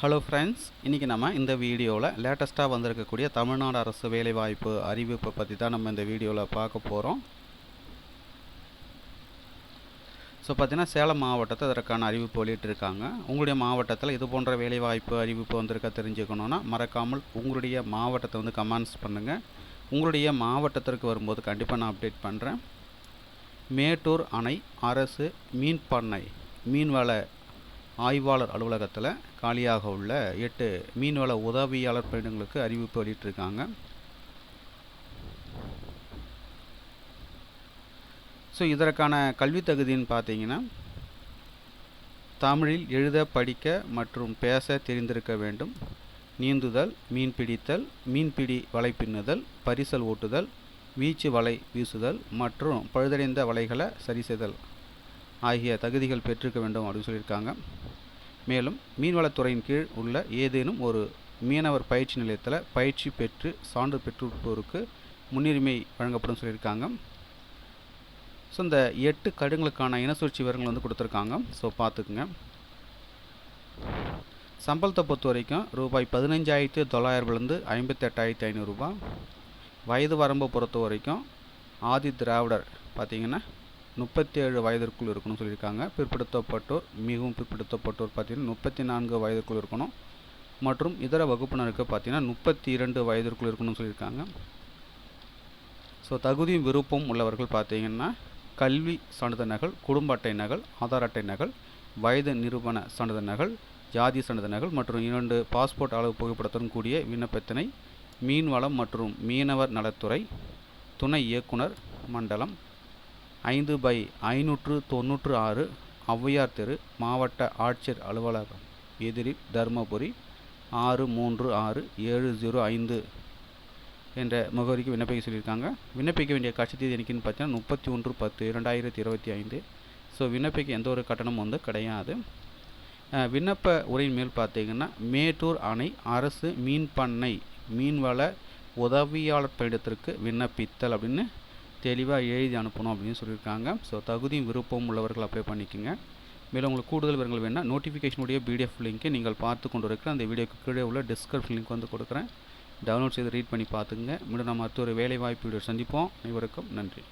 Hello friends இன்றைக்கி நம்ம இந்த வீடியோவில் லேட்டஸ்ட்டாக வந்திருக்கக்கூடிய தமிழ்நாடு அரசு வேலைவாய்ப்பு அறிவிப்பை பற்றி தான் நம்ம இந்த வீடியோவில் பார்க்க போகிறோம் ஸோ பார்த்தீங்கன்னா சேலம் மாவட்டத்தை அதற்கான அறிவிப்பு வெளியிட்டிருக்காங்க. உங்களுடைய மாவட்டத்தில் இது போன்ற வேலைவாய்ப்பு அறிவிப்பு வந்திருக்க தெரிஞ்சுக்கணுன்னா மறக்காமல் உங்களுடைய மாவட்டத்தை வந்து கமெண்ட்ஸ் பண்ணுங்கள் உங்களுடைய மாவட்டத்திற்கு வரும்போது கண்டிப்பாக நான் அப்டேட் பண்ணுறேன் மேட்டூர் அணை அரசு மீன் பண்ணை மீன்வள ஆய்வாளர் அலுவலகத்தில் காலியாக உள்ள எட்டு மீன்வள உதவியாளர் பணியிடங்களுக்கு அறிவிப்பு வெளியிட்டிருக்காங்க. ஸோ இதற்கான கல்வி தகுதின்னு பார்த்தீங்கன்னா தமிழில் எழுத படிக்க மற்றும் பேச தெரிந்திருக்க வேண்டும். நீந்துதல் மீன் பிடித்தல் மீன்பிடி வலை பின்னுதல் பரிசல் ஓட்டுதல் வீச்சு வலை வீசுதல் மற்றும் பழுதடைந்த வலைகளை சரி செய்தல் ஆகிய தகுதிகள் பெற்றிருக்க வேண்டும் அப்படின்னு சொல்லியிருக்காங்க. மேலும் மீன்வளத்துறையின் கீழ் உள்ள ஏதேனும் ஒரு மீனவர் பயிற்சி நிலையத்தில் பயிற்சி பெற்று சான்று பெற்றுள்ளோருக்கு முன்னுரிமை வழங்கப்படும் சொல்லியிருக்காங்க. ஸோ இந்த எட்டு கடுங்களுக்கான இனசுழற்சி விவரங்கள் வந்து கொடுத்துருக்காங்க. ஸோ பார்த்துக்குங்க. சம்பளத்தை பொறுத்த வரைக்கும் ரூபாய் பதினஞ்சாயிரத்தி தொள்ளாயிரம்லேருந்து ஐம்பத்தெட்டாயிரத்தி ஐநூறுரூபா வயது வரம்பை பொறுத்த வரைக்கும் ஆதி திராவிடர் பார்த்திங்கன்னா முப்பத்தி ஏழு வயதிற்குள் இருக்கணும்னு சொல்லியிருக்காங்க. பிற்படுத்தப்பட்டோர் மிகவும் பிற்படுத்தப்பட்டோர் பார்த்தீங்கன்னா முப்பத்தி நான்கு வயதிற்குள் இருக்கணும். மற்றும் இதர வகுப்பினருக்கு பார்த்தீங்கன்னா முப்பத்தி இரண்டு வயதிற்குள் இருக்கணும்னு சொல்லியிருக்காங்க. ஸோ தகுதியும் விருப்பம் உள்ளவர்கள் பார்த்தீங்கன்னா கல்வி சான்றிதழ் நகல் குடும்ப அட்டை நகல் ஆதார் அட்டை நகல் வயது நிறுவன சான்றிதழ் நகல் ஜாதி சான்றிதழ் நகல் மற்றும் இரண்டு பாஸ்போர்ட் அளவு புகைப்படத்துடன் கூடிய விண்ணப்பத்தினை மீன்வளம் மற்றும் மீனவர் நலத்துறை துணை இயக்குனர் மண்டலம் ஐந்து பை ஐநூற்று தொண்ணூற்று ஆறு ஔவையார் தெரு மாவட்ட ஆட்சியர் அலுவலகம். எதிரில் தருமபுரி ஆறு மூன்று ஆறு ஏழு ஜீரோ ஐந்து என்ற முகவரிக்கு விண்ணப்பிக்க சொல்லியிருக்காங்க. விண்ணப்பிக்க வேண்டிய கட்சி தேதி எனக்குன்னு பார்த்தீங்கன்னா முப்பத்தி ஒன்று பத்து இரண்டாயிரத்தி இருபத்தி ஐந்து. ஸோ விண்ணப்பிக்க எந்த ஒரு கட்டணமும் வந்து கிடையாது. விண்ணப்ப உரையின் மேல் பார்த்தீங்கன்னா மேட்டூர் அணை அரசு மீன் பண்ணை மீன்வள உதவியாளர் பணியிடத்திற்கு விண்ணப்பித்தல் அப்படின்னு தெளிவாக எழுதி அனுப்பணும் அப்படின்னு சொல்லியிருக்காங்க. ஸோ தகுதியும் விருப்பம் உள்ளவர்கள் அப்ளை பண்ணிக்கோங்க. மேலும் உங்களுக்கு கூடுதல் விவரங்கள் வேணால் நோட்டிஃபிகேஷனுடைய பிடிஎஃப் லிங்க்கை நீங்கள் பார்த்து கொண்டு இருக்கிற அந்த வீடியோக்கு கீழே உள்ள டிஸ்கிரிப்ஷன் லிங்க் வந்து கொடுக்குறேன். டவுன்லோட் செய்து ரீட் பண்ணி பார்த்துங்க மீண்டும் நம்ம அடுத்த ஒரு வேலைவாய்ப்பு வீடியோ சந்திப்போம். அனைவருக்கும் நன்றி.